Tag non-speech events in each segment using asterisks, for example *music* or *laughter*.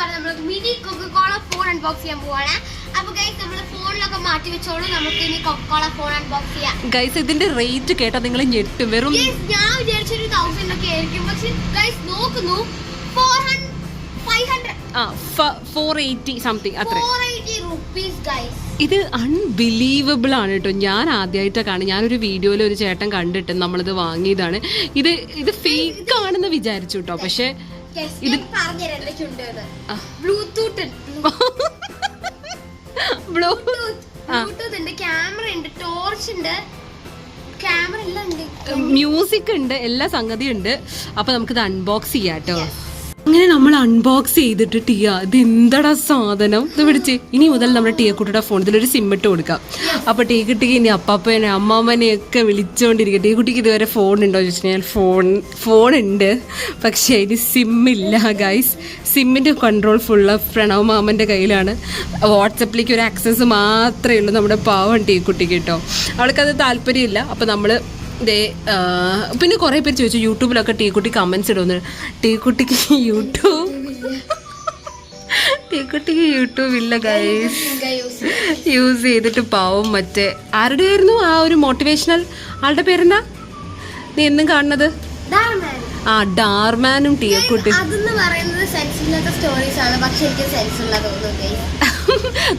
പറഞ്ഞ നമ്മൾ mini Coca Cola phone unbox ചെയ്യാൻ പോവാണ്. അപ്പൊ ഗൈസ് നമ്മൾ ഫോണിലൊക്കെ മാറ്റി വെച്ചോളൂ. നമുക്ക് ഇനി കൊക്കോള ഫോൺ അൺബോക്സ് ചെയ്യാം. ഗൈസ് ഇതിന്റെ റേറ്റ് കേട്ടാ നിങ്ങൾ ഞെട്ടും. വെറും ഞാൻ വിചാരിച്ചൊരു തൗസൻഡ് ഒക്കെ ആയിരിക്കും. പക്ഷെ ഗൈസ് നോക്കുന്നു. ഫോർ ഇത് അൺബിലീവബിൾ ആണ് കേട്ടോ. ഞാൻ ആദ്യമായിട്ടാണ് ഞാനൊരു വീഡിയോയിൽ ഒരു ചേട്ടൻ കണ്ടിട്ട് നമ്മളിത് വാങ്ങിയതാണ്. ഇത് ഇത് ഫേക്ക് ആണെന്ന് വിചാരിച്ചു കേട്ടോ. പക്ഷെ ഇത്. ബ്ലൂടൂത്ത് ബ്ലൂ ബ്ലൂടൂത്ത് ഉണ്ട്. *laughs* ക്യാമറ ഉണ്ട് ടോർച്ച് ഉണ്ട് ക്യാമറ എല്ലാം ഉണ്ട്. മ്യൂസിക് ഉണ്ട് എല്ലാ സംഗതിയും ഉണ്ട്. അപ്പൊ നമുക്കിത് അൺബോക്സ് ചെയ്യാം കേട്ടോ അങ്ങനെ നമ്മൾ അൺബോക്സ് ചെയ്തിട്ട് ടിയ ഇത് എന്താടാ സാധനം? ഇത് പിടിച്ച്. ഇനി മുതൽ നമ്മുടെ ടീ കുട്ടിയുടെ ഫോൺ ഇതിലൊരു സിം ഇട്ട് കൊടുക്കാം. അപ്പൊ ടീ കുട്ടിക്ക് ഇനി അപ്പാപ്പനെ അമ്മാമ്മനെ ഒക്കെ വിളിച്ചുകൊണ്ടിരിക്കുക ടീ കുട്ടിക്ക് ഇതുവരെ ഫോൺ ഉണ്ടോ ചോദിച്ചു കഴിഞ്ഞാൽ ഫോൺ ഫോൺ ഉണ്ട്. പക്ഷേ ഇനി ഇല്ല ഗൈസ് സിമ്മിന്റെ കൺട്രോൾ ഫുള്ള് പ്രണവ് മാമന്റെ കയ്യിലാണ്. വാട്സപ്പിലേക്ക് ഒരു ആക്സസ് മാത്രമേ ഉള്ളൂ നമ്മുടെ പാവം ടീ കുട്ടിക്ക് കേട്ടോ. അവൾക്കത് താല്പര്യമില്ല. അപ്പോൾ നമ്മൾ ദേ പിന്നെ കുറേ പേര് ചോദിച്ചു യൂട്യൂബിലൊക്കെ ടീ കുട്ടി കമൻസ് ഇടുന്നു. ടീ കുട്ടിക്ക് യൂട്യൂബ്. ടീ കുട്ടിക്ക് യൂട്യൂബ് ഇല്ല ഗൈസ് യൂസ് ചെയ്തിട്ട് പാവം മറ്റേ. ആരുടെ ആയിരുന്നു ആ ഒരു മോട്ടിവേഷണൽ ആളുടെ പേരെന്താ? നീ എന്നും കാണുന്നത്? ആ ഡാർമാനും ടീ കുട്ടി അതെന്ന് പറയുന്നത് സെൻസ് ഇല്ലാത്ത സ്റ്റോറീസ് ആണ്. പക്ഷെ എനിക്ക് സെൻസ് ഉള്ള തോന്നുന്നു guys.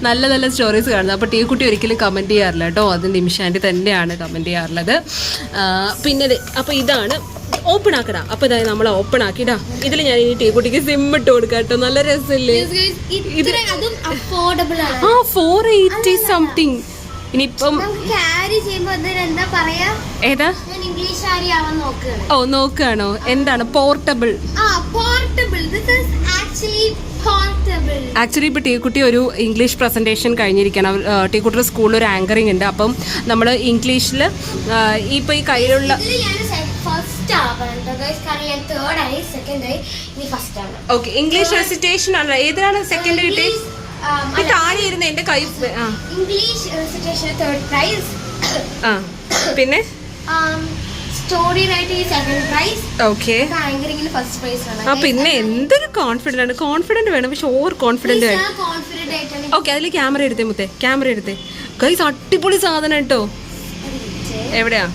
നല്ല നല്ല സ്റ്റോറീസ് കാണുന്നത്. അപ്പോൾ ടീ കുട്ടി ഒരിക്കലും കമന്റ് ചെയ്യാറില്ല കേട്ടോ. അത് നിമിഷാന്റെ തന്നെയാണ് കമന്റ് ചെയ്യാറുള്ളത്. പിന്നെ അപ്പോൾ ഇതാണ് ഓപ്പൺ ആക്കടാ. അപ്പൊ ഇതായി നമ്മൾ ഓപ്പൺ ആക്കിടാ ഇതിൽ ഞാൻ ഇനി ടീ കുട്ടിക്ക് സിം ഇട്ട് കൊടുക്കാം കേട്ടോ. നല്ല രസമില്ലേ? ആണ്. ആ ഫോർ എയ്റ്റി സംതിങ് ഇനിയിപ്പം ഏതാ? ഓ നോക്കുകയാണോ എന്താണ്? Portable portable this actually portable actually ഇപ്പോൾ ടീക്കുട്ടി ഒരു ഇംഗ്ലീഷ് പ്രസന്റേഷൻ കഴിഞ്ഞിരിക്കണം ടീക്കുട്ടിയുടെ സ്കൂളിൽ ഒരു ആങ്കറിങ് ഉണ്ട്. അപ്പം നമ്മൾ ഇംഗ്ലീഷിൽ ഇപ്പോൾ ഈ കയ്യിലുള്ള ഓക്കെ ഇംഗ്ലീഷ് റെസിറ്റേഷൻ ആണ്. ഏതാണ് സെക്കൻഡ് കിട്ടി താഴെ ഇരുന്ന് എന്റെ കൈ ഇംഗ്ലീഷ് റെസിറ്റേഷൻ തേർഡ് പ്രൈസ് ആ. പിന്നെ? ആ പിന്നെ എന്തൊരു കോൺഫിഡന്റ് ആണ്. കോൺഫിഡന്റ് വേണം. പക്ഷെ ഓവർ കോൺഫിഡന്റ് വേണം. ഓക്കെ അതിൽ ക്യാമറ എടുത്തേ മുത്തേ. ക്യാമറ എടുത്തേ. ഗൈസ് അടിപൊളി സാധനം കേട്ടോ. എവിടെയാ?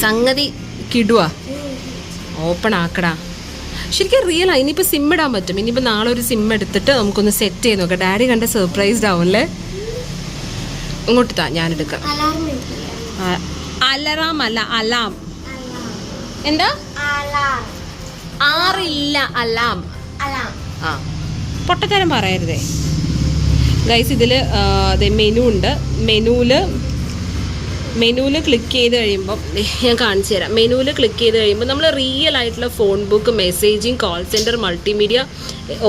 സംഗതി കിടുവാ. ഓപ്പൺ ആക്കടാ. ശരിക്കും റിയൽ ആ. ഇനിയിപ്പോൾ സിം ഇടാൻ പറ്റും. ഇനിയിപ്പോൾ നാളെ ഒരു സിം എടുത്തിട്ട് നമുക്കൊന്ന് സെറ്റ് ചെയ്ത് നോക്കാം. ഡാഡി കണ്ട സർപ്രൈസ്ഡ് ആവുമല്ലേ ഇങ്ങോട്ട് താ ഞാൻ എടുക്കാം. അലാറം അല്ല അലാം എന്താ? ആറില്ല അലാം ആ. പൊട്ടത്തരം പറയരുതേ. ഗൈസ് ഇതിൽ മെനു ഉണ്ട്. മെനുവിൽ മെനുവിൽ ക്ലിക്ക് ചെയ്ത് കഴിയുമ്പോൾ ഞാൻ കാണിച്ചു തരാം. മെനുവിൽ ക്ലിക്ക് ചെയ്ത് കഴിയുമ്പോൾ നമ്മൾ റിയൽ ആയിട്ടുള്ള phone book messaging call centre multimedia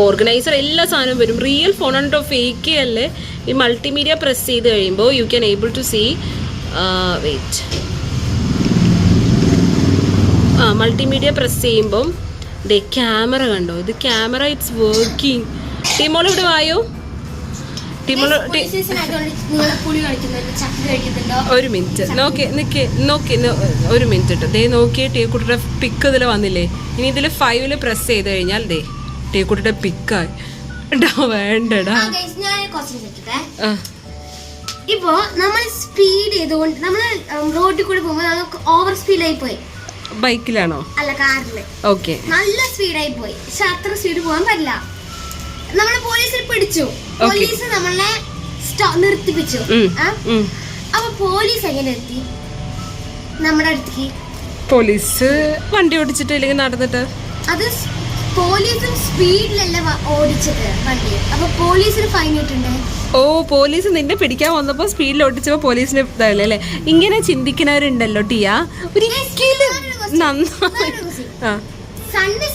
organiser എല്ലാ സാധനവും വരും. റിയൽ ഫോൺ ഉണ്ടോ ഫേക്ക് അല്ലേ? ഈ മൾട്ടിമീഡിയ പ്രസ് ചെയ്ത് കഴിയുമ്പോൾ you can able to see wait ആ മൾട്ടിമീഡിയ പ്രസ് ചെയ്യുമ്പം ദേ ക്യാമറ കണ്ടോ? ഇത് ക്യാമറ ഇറ്റ്സ് വർക്കിംഗ് ടീമോൾ ഇവിടെ വായോ? ടീമോൾ ഒരു മിനിറ്റ് നോക്കി നിക്ക് നോക്കി ഒരു മിനിറ്റ് ഇട്ട്. ദേ നോക്കിയേ ടീക്കുട്ടിയുടെ പിക്ക് ഇതിൽ വന്നില്ലേ? ഇനി ഇതിൽ ഫൈവിൽ പ്രസ് ചെയ്ത് കഴിഞ്ഞാൽ ദേ ടീക്കുട്ടിയുടെ പിക്കായി വേണ്ടടാ. ആ. ഗൈസ് ഞാൻ ക്വസ്റ്റ്യൻ ചോദിക്കട്ടെ ആ, ഇപ്പോ നമ്മൾ സ്പീഡ് ചെയ്തുകൊണ്ട് നമ്മൾ റോഡിൽ കൂടെ പോകുമ്പോൾ നമുക്ക് ഓവർ സ്പീഡായി പോയി. ബൈക്കിലാണോ? അല്ല കാറിൽ ഓക്കെ. നല്ല സ്പീഡായി പോയി. പക്ഷെ അത്ര സ്പീഡ് പോകാൻ പറ്റില്ല. നമ്മളെ പോലീസിൽ പിടിച്ചു. പോലീസ് നമ്മളെ നിർത്തിപ്പിച്ചു. അപ്പൊ പോലീസ് എങ്ങനെ എത്തി? നമ്മുടെ അടുത്തേക്ക്. പോലീസ് വണ്ടി ഓടിച്ചിട്ട് ഇല്ലെങ്കിൽ നടന്നിട്ട്? അത് പോലീസും സ്പീഡിലല്ല ഓടിച്ചത് വണ്ടി. അപ്പൊ പോലീസിന് ഫൈൻ കിട്ടണ്ടേ ഓ പോലീസ് നിന്നെ പിടിക്കാൻ വന്നപ്പോ സ്പീഡിൽ ഓടിച്ചപ്പോ പോലീസിന് ഇതല്ലേ അല്ലേ? ഇങ്ങനെ ചിന്തിക്കുന്നവരുണ്ടല്ലോ ടിയ. ഒരിക്കലും നന്നായി ആ.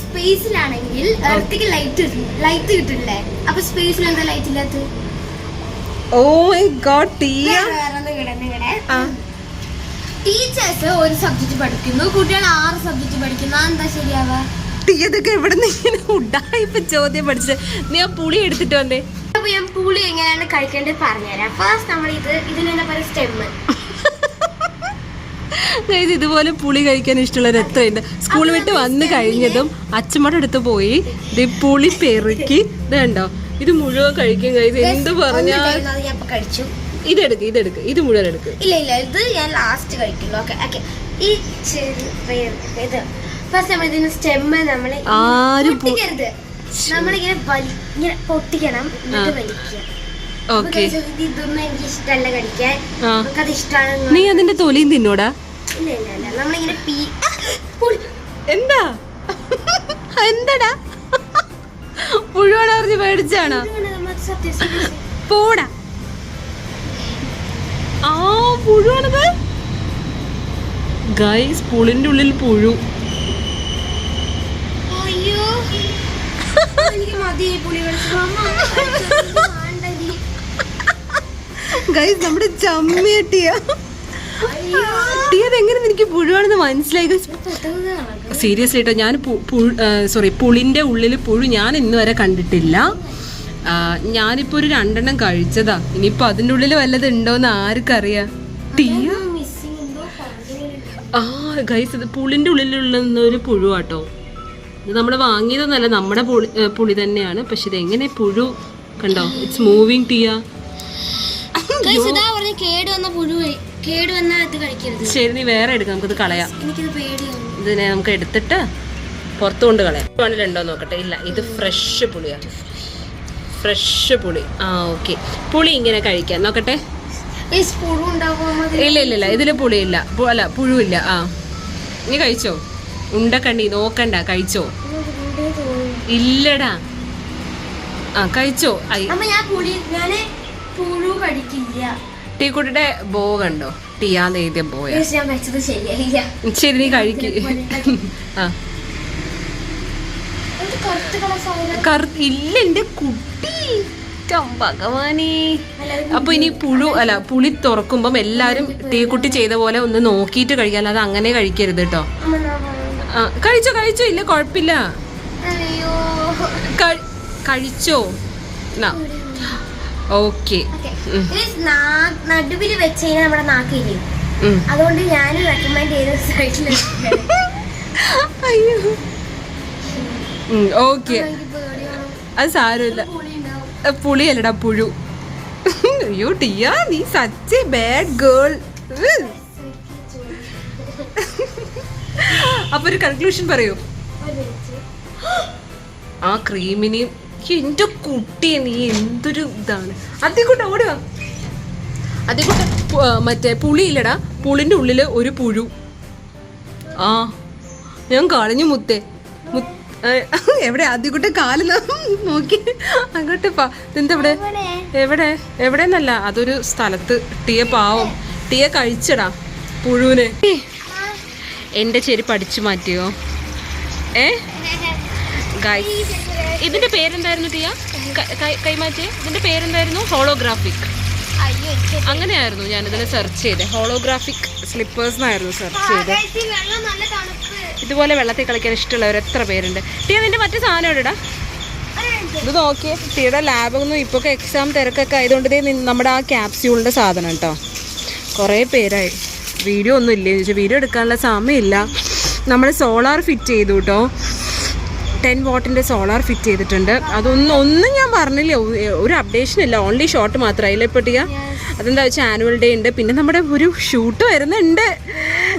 സ്പേസിലാണെങ്കിൽ എർത്തിക്ക് ലൈറ്റ് ലൈറ്റ് കിട്ടില്ലേ? അപ്പൊ സ്പേസിൽ എന്താ light oh my God Tia. Teachers ഒരു സബ്ജക്ട് പഠിക്കുന്നു. കുട്ടികൾ ആറ് സബ്ജക്ട് പഠിക്കുന്നു. എന്താ ശരിയാവാ? ടിയ ഇതൊക്കെ എവിടെ നിന്ന് ഇങ്ങനെ ഉഡായിപ്പ ചോദ്യം പഠിച്ചത്? നീ ആ പുളി എടുത്തിട്ട് വന്നേ. അപ്പൊ ഞാൻ പുളി എങ്ങനെയാണ് കഴിക്കേണ്ടത് പറഞ്ഞുതരാം. ഫസ്റ്റ് നമ്മൾ ഇത് ഇതിനെന്താ പറയുക സ്റ്റെമ്മ് ഗൈസ് ഇതുപോലെ പുളി കഴിക്കാൻ ഇഷ്ടമുള്ളവർ എത്രയുണ്ട് സ്കൂൾ വിട്ട് വന്നു കഴിഞ്ഞതും അച്ഛമ്മയുടെ അടുത്ത് പോയി ഇത് പുളി പെറുക്കി ഇതുണ്ടോ ഇത് മുഴുവൻ കഴിക്കും ഗൈസ്. എന്ത് പറഞ്ഞാൽ കഴിച്ചു. ഇതെടുക്ക് ഇതെടുക്ക് ഇത് മുഴുവൻ എടുക്ക്. ഇല്ല ഇല്ല ഇത് ഞാൻ ലാസ്റ്റ് കഴിക്കുള്ളൂ. ഓക്കെ ഓക്കെ ഈ ചെറിയ ഇത്. ഫസ്റ്റ് നമ്മൾ ഇതിന് സ്റ്റെമ്മ് നമ്മൾ ആരും നമ്മളിങ്ങനെ ഇങ്ങനെ പൊട്ടിക്കണം. എന്നിട്ട്. വലിക്കുക. ഓക്കെ. ഇത് ഇതൊന്നും എനിക്ക് ഇഷ്ടമല്ല കഴിക്കാൻ. ആ. നമുക്കത് ഇഷ്ടമാണ് നീ അതിന്റെ തൊലിയും തിന്നോടാ? ഇല്ല ഇല്ല ഇല്ല. നമ്മളിങ്ങനെ പീ എന്താ? എന്താടാ? പുഴുവണറിഞ്ഞ് പേടിച്ചാണോ? പോടാ. ആ പുഴുവാണത്? ഗൈസ് പുളിന്റെ ഉള്ളിൽ പുഴു അയ്യോ എനിക്ക് മതിയായി പുളി കഴിച്ചു അമ്മ, എനിക്ക് വേണ്ട ഇനി. ഗൈസ് നമ്മുടെ ചമ്മിയട്ടിയ അയ്യോ ടീ അതെങ്ങനെ എനിക്ക് പുഴുവാണെന്ന് മനസ്സിലായി. സീരിയസ്ലി കേട്ടോ ഞാൻ സോറി പുളിന്റെ ഉള്ളിൽ പുഴു ഞാൻ ഇന്ന് വരെ കണ്ടിട്ടില്ല. ആ, ഞാനിപ്പോ ഒരു രണ്ടെണ്ണം കഴിച്ചതാ. ഇനിയിപ്പൊ അതിന്റെ ഉള്ളിൽ വല്ലത് ഉണ്ടോന്ന് ആർക്കറിയാം. ടീയ? ആ ഗൈസ് ഇത് പുളിന്റെ ഉള്ളിലുള്ള ഒരു പുഴുവാട്ടോ. ഇത് നമ്മൾ വാങ്ങിയതൊന്നല്ല നമ്മുടെ പുളി പുളി തന്നെയാണ്. പക്ഷെ ഇത് എങ്ങനെ പുഴു കണ്ടോ ഇറ്റ്സ് മൂവിങ് ടീയ ശരി നീ വേറെ എടുക്കാം. നമുക്കിത് കളയാം. ഇതിനെ നമുക്ക് എടുത്തിട്ട് പുറത്തു കൊണ്ട് കളയാം വേണലുണ്ടോ നോക്കട്ടെ. ഇല്ല ഇത് ഫ്രഷ് പുളിയാണ് ഫ്രഷ് പുളി. ആ ഓക്കെ പുളി ഇങ്ങനെ കഴിക്കാം. നോക്കട്ടെ. ഇല്ല ഇല്ല ഇല്ല. ഇതിൽ പുളിയില്ല. അല്ല പുഴുവില്ല. ആ. നീ കഴിച്ചോ? ഉണ്ടക്കണ്ണി നോക്കണ്ട കഴിച്ചോ? ഇല്ലടാ. ആ കഴിച്ചോ? ടീക്കുട്ടിയുടെ ബോ കണ്ടോ? ടീയാന്ന് എഴുതിയ ബോയ. ശരി നീ കഴിക്ക്. ആ. ഇല്ല എന്റെ കുട്ടി. ട്ടോ, ഭഗവാനേ. അപ്പൊ ഇനി പുഴു അല്ല? പുളി തുറക്കുമ്പം എല്ലാരും ടീക്കുട്ടി ചെയ്ത പോലെ ഒന്ന് നോക്കിയിട്ട് കഴിക്കാൻ അല്ലാതെ അങ്ങനെ കഴിക്കരുത് കേട്ടോ കഴിച്ചോ കഴിച്ചോ. ഇല്ല കുഴപ്പമില്ല. കഴിച്ചോ. ഓക്കെ. നടുവിൽ വെച്ച് കഴിഞ്ഞാൽ നമ്മുടെ നാക്കില്ലേ? അതുകൊണ്ട് ഞാൻ റെക്കമെൻഡ് ചെയ്ത സൈറ്റിൽ അയ്യോ. ഓക്കെ. അത് സാരമില്ല. പുളിയല്ലടാ പുഴു. അയ്യോ ടിയാ നീ സച്ച് ബാഡ് ഗേൾ അപ്പൊ ഒരു കൺക്ലൂഷൻ പറയൂ. ആ ക്രീമിനെയും എന്റെ കുട്ടിയെ നീ എന്തൊരു ഇതാണ്. അതികൂട്ട ഓടുക. അതികൂട്ട മറ്റേ പുളിയില്ലടാ പുളിന്റെ ഉള്ളിൽ ഒരു പുഴു. ആ ഞാൻ കളഞ്ഞു മുത്തേ. എവിടെ? അതികൂട്ട കാൽ നോക്കി. അങ്ങോട്ട് പാ. എവിടെ? എവിടെന്നല്ല അതൊരു സ്ഥലത്ത്. ടീയ പാവം. ടീയ കഴിച്ചടാ പുഴുവിനെ. എന്റെ ചെരുപ്പ് അടിച്ചു മാറ്റിയോ? ഏ? ഇതിന്റെ പേരെന്തായിരുന്നു തീയ? കൈമാറ്റിയ? ഇതിന്റെ പേരെന്തായിരുന്നു? ഹോളോഗ്രാഫിക് അങ്ങനെയായിരുന്നു ഞാൻ ഇതിനെ സെർച്ച് ചെയ്തത് ഹോളോഗ്രാഫിക് സ്ലിപ്പേഴ്സ് എന്നായിരുന്നു സെർച്ച് ചെയ്തത് ഇതുപോലെ വെള്ളത്തിൽ കളിക്കാൻ ഇഷ്ടമുള്ളവർ എത്ര പേരുണ്ട്? തീയ നിന്റെ മറ്റു സാധനം എവിടെടാ? ഇത് നോക്കിയേ. ടീയുടെ ലാബൊന്നും ഇപ്പോൾ എക്സാം തിരക്കൊക്കെ ആയതുകൊണ്ട് നമ്മുടെ ആ ക്യാപ്സ്യൂളിന്റെ സാധനം കേട്ടോ കുറേ പേരായി. വീഡിയോ ഒന്നും ഇല്ലേ? ചോദിച്ചാൽ വീഡിയോ എടുക്കാനുള്ള സമയമില്ല. നമ്മൾ സോളാർ ഫിറ്റ് ചെയ്തു കേട്ടോ ടെൻ വാട്ടിന്റെ സോളാർ ഫിറ്റ് ചെയ്തിട്ടുണ്ട്. അതൊന്നും ഒന്നും ഞാൻ പറഞ്ഞില്ല. ഒരു അപ്ഡേഷൻ ഇല്ല. ഓൺലി ഷോർട്ട് മാത്രമായില്ല അതിലെ ടിയ അതെന്താ വെച്ചാൽ ആനുവൽ ഡേ ഉണ്ട്. പിന്നെ നമ്മുടെ ഒരു ഷൂട്ട് വരുന്നുണ്ട്.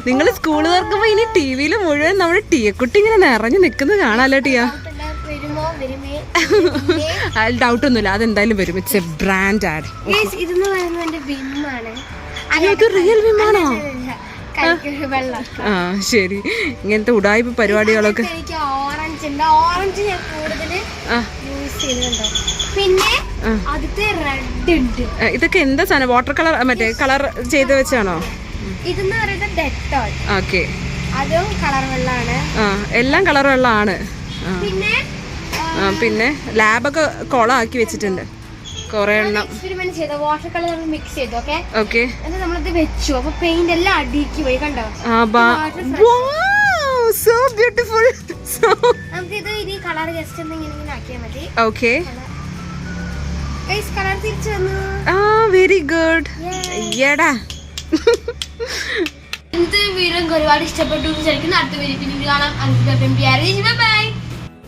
നിങ്ങൾ സ്കൂൾ തുറക്കുമ്പോൾ ഇനി ടി വിയിൽ മുഴുവൻ നമ്മുടെ ടീയക്കുട്ടി ഇങ്ങനെ നിറഞ്ഞു നിൽക്കുന്നത് കാണാമല്ലോ ടിയ? ഡൗട്ടൊന്നുമില്ല *laughs* അതെന്തായാലും വരും. ഇറ്റ്സ് എ ബ്രാൻഡ് ആഡ് ഇത് റിയൽ വിമാനോ? ആ. ശരി. ഇങ്ങനത്തെ ഉടായ്പ പരിപാടികളൊക്കെ. എനിക്ക് ഓറഞ്ച് ഉണ്ട്. ഓറഞ്ച് ഞാൻ കൂടുതൽ യൂസ് ചെയ്യുന്നുണ്ടോ. പിന്നെ. റെഡ് ഉണ്ട്. ഇതൊക്കെ എന്താ സാധനം? വാട്ടർ കളർ മറ്റേ കളർ ചെയ്ത് വെച്ചാണോ? ഇതെന്ന് പറയുന്നത് ഡെറ്റോൾ ഓക്കെ. അതും കളർ വെള്ളമാണ് ആ എല്ലാം കളർ വെള്ളമാണ് പിന്നെ പിന്നെ ലാബൊക്കെ കൊളാക്കി വെച്ചിട്ടുണ്ട്. കുറേ എണ്ണം. എക്സ്പെരിമെന്റ് ചെയ്ത. വാട്ടർ കളർ മിക്സ് ചെയ്തു ഓക്കെ ഓക്കെ എന്നിട്ട് നമ്മളിത് വെച്ചു. അപ്പൊ പെയിന്റ് എല്ലാം അടിക്ക് പോയി കണ്ടോ? സോ ബ്യൂട്ടിഫുൾ സോ നമുക്ക് ഇത് ഇനി കളർ ജസ്റ്റ് ഒന്ന് ഇങ്ങനെ ഇങ്ങനെ ആക്കിയാൽ മതി. ഓക്കെ കളർ തിരിച്ചു വന്നു. ആ വെരി ഗുഡ് എടാ. ഇന്നത്തെ വീഡിയോ ഒരുപാട് ഇഷ്ടപ്പെട്ടു വിചാരിക്കുന്നു. അടുത്ത വീഡിയോ കാണാം. ബൈ